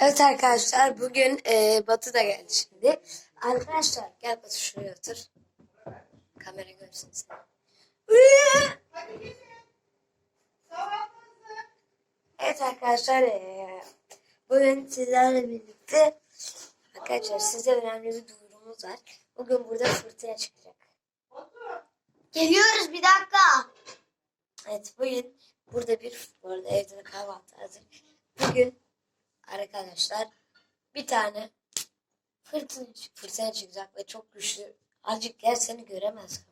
Evet arkadaşlar bugün e, Batı da geldi şimdi. Arkadaşlar gel Batı şuraya otur. Kamera görsün seni. Evet arkadaşlar e, bugün sizlerle birlikte arkadaşlar size önemli bir duyurumuz var. Bugün burada fırtına çıkacak. Geliyoruz bir dakika. Evet bugün burada bir bu arada evde de kahvaltı hazır. Bugün arkadaşlar bir tane fırtına, fırtına çıkacak ve çok güçlü. Azıcık yer seni göremez.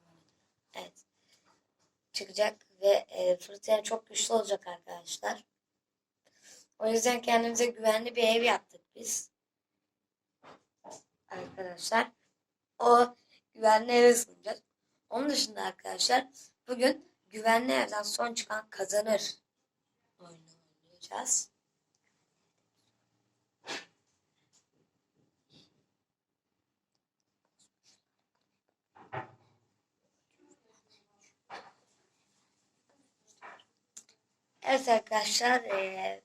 Evet. Çıkacak ve e, fırtına çok güçlü olacak arkadaşlar. O yüzden kendimize güvenli bir ev yaptık biz. Arkadaşlar. O güvenli evi sunacağız. Onun dışında arkadaşlar bugün güvenli evden son çıkan kazanır oyunu oynayacağız. Evet arkadaşlar eee,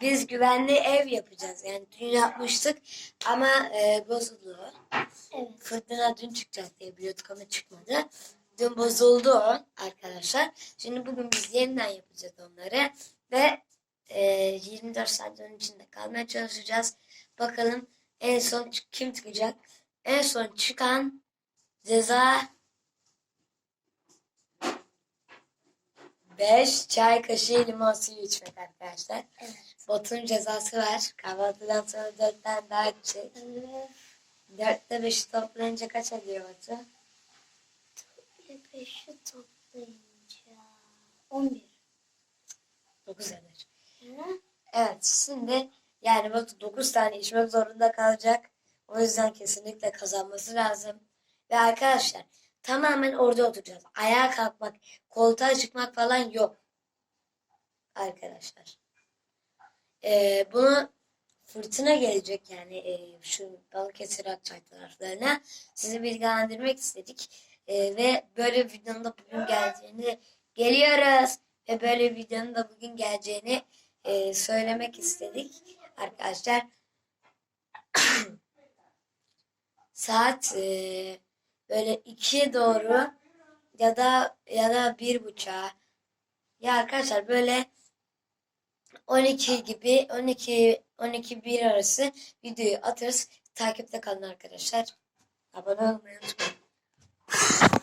biz güvenli ev yapacağız. Yani dün yapmıştık ama eee, bozuldu. Evet. Fırtına dün çıkacak diye biliyorduk ama çıkmadı. Dün bozuldu o arkadaşlar. Şimdi bugün biz yeniden yapacağız onları. Ve e, 24 saat onun içinde kalmaya çalışacağız. Bakalım en son kim çıkacak? En son çıkan ceza 5 çay kaşığı limon suyu içmek arkadaşlar. Evet. Botun cezası var. Kahvaltıdan sonra 4 tane daha içecek. Evet. 4'te 5'i toplayınca kaç ediyor Batu? Bir beşi toplayınca 11. 9 eder. Hı? Evet şimdi yani Batu 9 tane içmek zorunda kalacak. O yüzden kesinlikle kazanması lazım. Ve arkadaşlar tamamen orada oturacağız. Ayağa kalkmak, koltuğa çıkmak falan yok. Arkadaşlar. Ee, bunu fırtına gelecek yani e, şu Balıkesir Akçay taraflarına sizi bilgilendirmek istedik. E, ve böyle bir videonun da bugün geleceğini geliyoruz ve böyle bir videonun da bugün geleceğini e, söylemek istedik arkadaşlar. Saat e, böyle ikiye doğru ya da ya da bir buçuğa ya arkadaşlar böyle 12 gibi 12 12 1 arası videoyu atarız. Takipte kalın arkadaşlar. Abone olmayı unutmayın.